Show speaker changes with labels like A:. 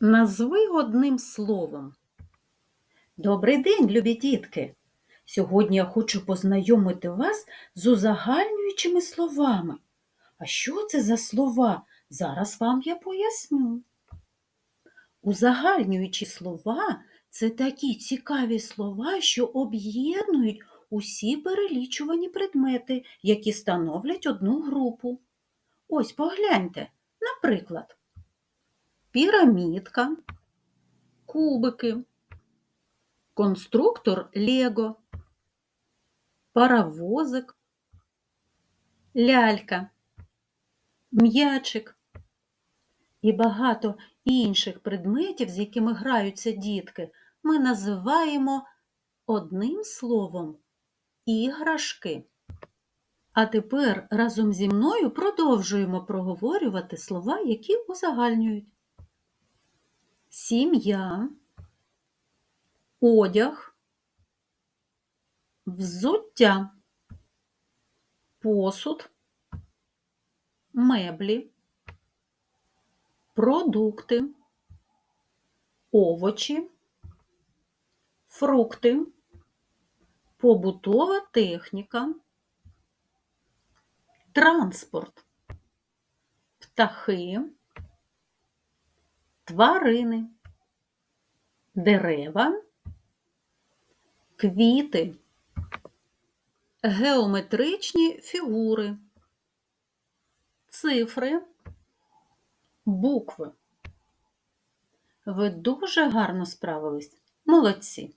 A: Назви одним словом. Добрий день, любі дітки! Сьогодні я хочу познайомити вас з узагальнюючими словами. А що це за слова? Зараз вам я поясню. Узагальнюючі слова це такі цікаві слова, що об'єднують усі перелічувані предмети, які становлять одну групу. Ось погляньте, наприклад, пірамідка, кубики, конструктор Лего, паровозик, лялька, м'ячик і багато інших предметів, з якими граються дітки, ми називаємо одним словом іграшки. А тепер разом зі мною продовжуємо проговорювати слова, які узагальнюють. Сім'я, одяг, взуття, посуд, меблі, продукти, овочі, фрукти, побутова техніка, транспорт, птахи, тварини, дерева, квіти, геометричні фігури, цифри, букви. Ви дуже гарно справились. Молодці!